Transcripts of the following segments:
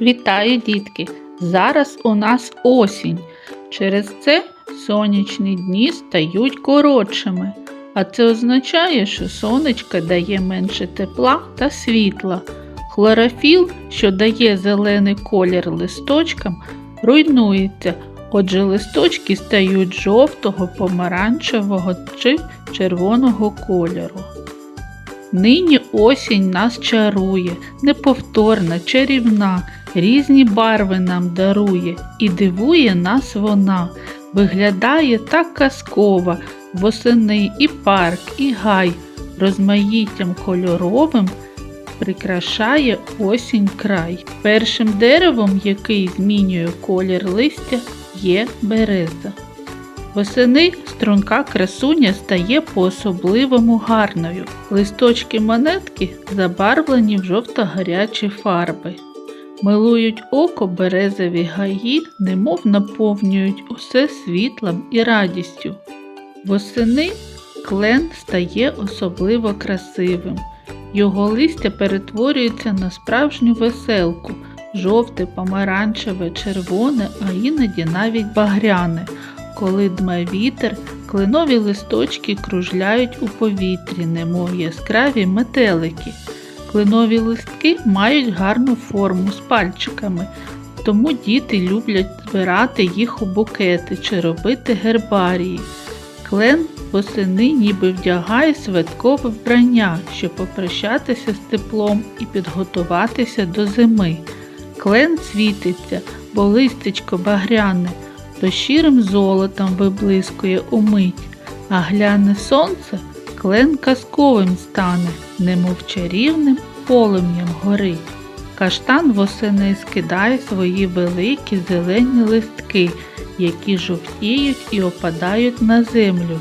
Вітаю, дітки! Зараз у нас осінь. Через це сонячні дні стають коротшими, а це означає, що сонечко дає менше тепла та світла. Хлорофіл, що дає зелений колір листочкам, руйнується, отже листочки стають жовтого, помаранчевого чи червоного кольору. Нині осінь нас чарує, неповторна, чарівна, різні барви нам дарує, і дивує нас вона, виглядає так казково, восени і парк, і гай, розмаїттям кольоровим прикрашає осінь край. Першим деревом, який змінює колір листя, є береза. Восени струнка красуня стає по-особливому гарною. Листочки монетки забарвлені в жовто-гарячі фарби. Милують око березові гаї, немов наповнюють усе світлом і радістю. Восени клен стає особливо красивим. Його листя перетворюється на справжню веселку, жовте, помаранчеве, червоне, а іноді навіть багряне. Коли дме вітер, кленові листочки кружляють у повітрі, немов яскраві метелики. Кленові листки мають гарну форму з пальчиками, тому діти люблять збирати їх у букети чи робити гербарії. Клен восени ніби вдягає святкове вбрання, щоб попрощатися з теплом і підготуватися до зими. Клен світиться, бо листечко багряне то щирим золотом виблискує умить, а гляне сонце, клен казковим стане, немов чарівним полум'ям горить. Каштан восени скидає свої великі зелені листки, які жовтіють і опадають на землю.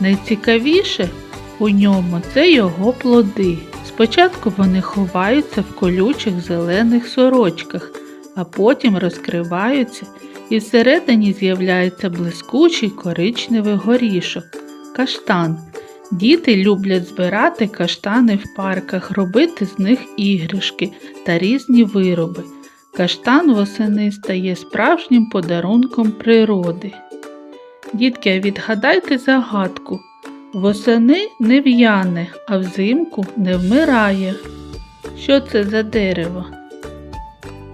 Найцікавіше у ньому це його плоди. Спочатку вони ховаються в колючих зелених сорочках, а потім розкриваються і всередині з'являється блискучий коричневий горішок каштан. Діти люблять збирати каштани в парках, робити з них іграшки та різні вироби. Каштан восени стає справжнім подарунком природи. Дітки, відгадайте загадку. Восени не в'яне, а взимку не вмирає. Що це за дерево?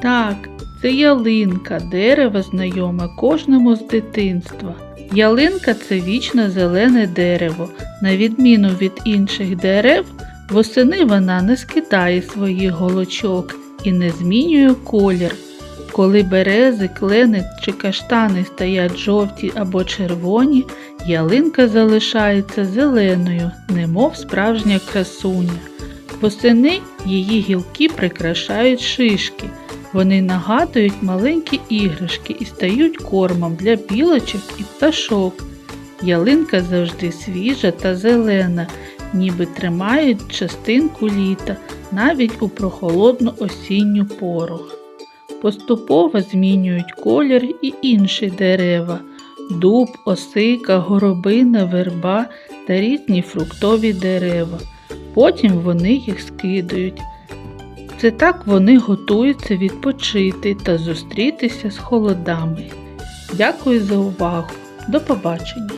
Так, це ялинка, дерево знайоме кожному з дитинства. Ялинка це вічно зелене дерево. На відміну від інших дерев, восени вона не скидає своїх голочок і не змінює колір. Коли берези, клени чи каштани стоять жовті або червоні, ялинка залишається зеленою, немов справжня красуня. Восени її гілки прикрашають шишки. Вони нагадують маленькі іграшки і стають кормом для білочок і пташок. Ялинка завжди свіжа та зелена, ніби тримають частинку літа навіть у прохолодну осінню пору. Поступово змінюють колір і інші дерева дуб, осика, горобина, верба та різні фруктові дерева. Потім вони їх скидають. Це так вони готуються відпочити та зустрітися з холодами. Дякую за увагу. До побачення!